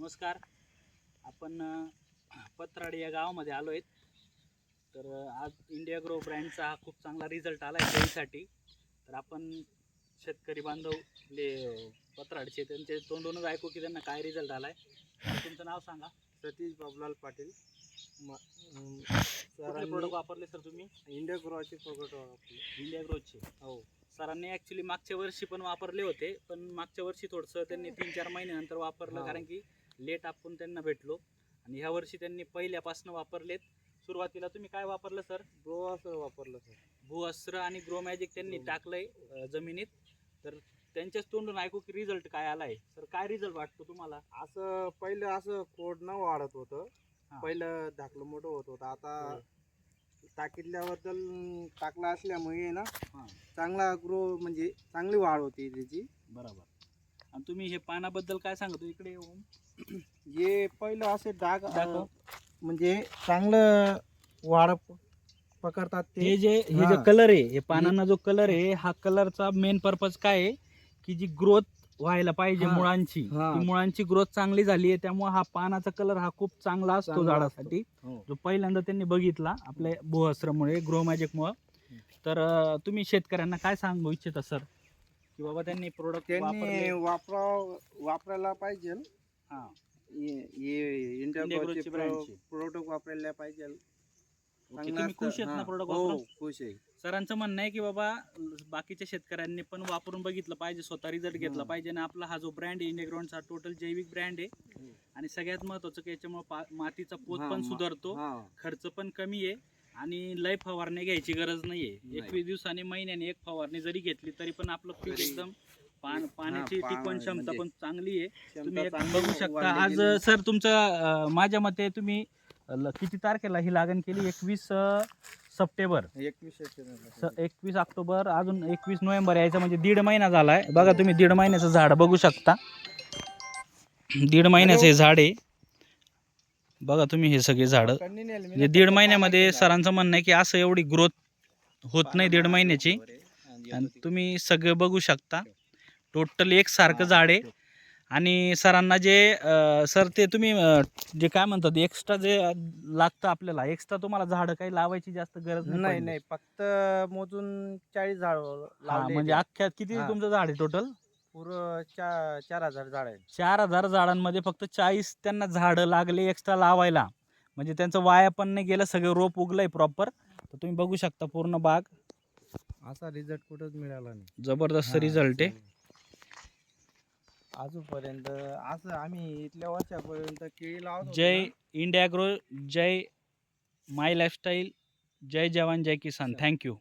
नमस्कार. आपण पत्राड या गावामध्ये आलो आहेत. तर आज इंडिया ग्रो ब्रँडचा हा खूप चांगला रिझल्ट आला आहे शेळीसाठी तर आपण शेतकरी बांधव ले पत्राडचे त्यांचे तोंडूनच ऐकू की त्यांना काय रिझल्ट आला आहे तुमचं नाव सांगा. सतीश बाबूलाल पाटील. म- सरांनी प्रोडक्ट वापरले सर तुम्ही? इंडिया ग्रोचे प्रोडक्ट वापरले. इंडिया ग्रोचे हो. सरांनी ॲक्च्युली मागच्या वर्षी पण वापरले होते पण मागच्या वर्षी थोडंसं त्यांनी तीन चार महिन्यानंतर वापरलं हा. कारण की लेट आपण त्यांना भेटलो. आणि ह्या वर्षी त्यांनी पहिल्यापासून वापरलेत. सुरुवातीला तुम्ही काय वापरलं सर? ग्रो असं वापरलं सर. भूअस्त्र आणि ग्रो मॅजिक त्यांनी. टाकलंय अं, जमिनीत. तर त्यांच्याच तोंडून ऐकू की रिझल्ट काय आलाय. सर काय रिझल्ट वाटतो तुम्हाला? असं पहिलं असं खोड न वाढत होतं. हा. पहिलं धाकलं मोठं होत होतं. आता हो. टाकीतल्याबद्दल टाकला असल्यामुळे ना हां. चांगला ग्रो म्हणजे चांगली वाढ होती त्याची. बरोबर. आणि तुम्ही हे पानाबद्दल काय सांगतो इकडे येऊन जे पहिलं असे डाग दाखव. म्हणजे चांगलं वाढ पकडतात हे ते जे हे जे हा. कलर आहे हे पानांना जो कलर आहे हा कलरचा मेन पर्पज काय आहे की जी ग्रोथ व्हायला पाहिजे हा. मुळांची हा. ती मुळांची ग्रोथ चांगली झाली आहे त्यामुळे हा पानाचा कलर हा खूप चांगला असतो चांगला झाडासाठी हो. जो पहिल्यांदा त्यांनी बघितला आपल्या भूअस्त्रमुळे ग्रो मॅजिकमुळे तर अं, तुम्ही शेतकऱ्यांना काय सांगू इच्छिता सर की बाबा त्यांनी प्रोडक्ट त्यांनी वापरा वापरायला पाहिजे. हा. प्रोडक्ट वापरायला पाहिजे. तुम्ही. खुश आहेत ना हा. प्रोडक्ट वापरून खुश आहे. सरांचं म्हणणं आहे की बाबा बाकीच्या शेतकऱ्यांनी पण वापरून बघितलं पाहिजे स्वतः रिझल्ट घेतला. पाहिजे. आणि आपला हा जो ब्रँड आहे इंडियाग्राउंडचा टोटल जैविक ब्रँड आहे. आणि सगळ्यात महत्वाचं की याच्यामुळे मातीचा पोत पण सुधारतो. खर्च पण कमी आहे. आणि लय फवारणी घ्यायची गरज नाहीये. नाही. एकवीस दिवसांनी महिन्याने एक फवारणी जरी घेतली तरी पण आपलं पीक एकदम पान पाण्याची टिकवण क्षमता म्हणजे पण चांगली आहे. क्षमता तुम्ही एक चांगली बघू शकता. आज. सर तुमचं अं, माझ्या मते तुम्ही ल- किती तारखेला ही लागण केली? एकवीस सप्टेंबर. एकवीसशे स एकवीस ऑक्टोबर अजून एकवीस नोव्हेंबर यायचं म्हणजे दीड महिना झाला आहे बघा तुम्ही दीड महिन्याचं झाड बघू शकता. दीड महिन्याचं हे झाड आहे. बघा तुम्ही हे सगळे झाडं. म्हणजे दीड महिन्यामध्ये सरांचं म्हणणं आहे की असं एवढी ग्रोथ होत नाही दीड महिन्याची. आणि तुम्ही सगळं बघू शकता. टोटल एकसारखं झाड आहे. आणि सरांना जे सर ते तुम्ही जे काय म्हणतात एक्स्ट्रा जे लागतं आपल्याला एक्स्ट्रा तुम्हाला झाडं काही लावायची जास्त गरज नाही. नाही फक्त मोजून चाळीस झाड म्हणजे अख्ख्या किती. तुमचं झाड आहे टोटल पुरं चार चार हजार झाड आहेत. चार हजार झाडांमध्ये फक्त चाळीस त्यांना झाडं लागले एक्स्ट्रा लावायला. म्हणजे त्यांचं वाया पण नाही गेलं सगळं रोप उगलंय प्रॉपर तर तुम्ही बघू शकता पूर्ण बाग. असा रिझल्ट कुठंच मिळाला नाही. जबरदस्त हा, रिझल्ट आहे. अजूनपर्यंत असं आम्ही इथल्या वर्षापर्यंत केळी लावत होतो जय इंडिया ग्रो जय माय लाईफस्टाईल जय जवान जय किसान. थँक्यू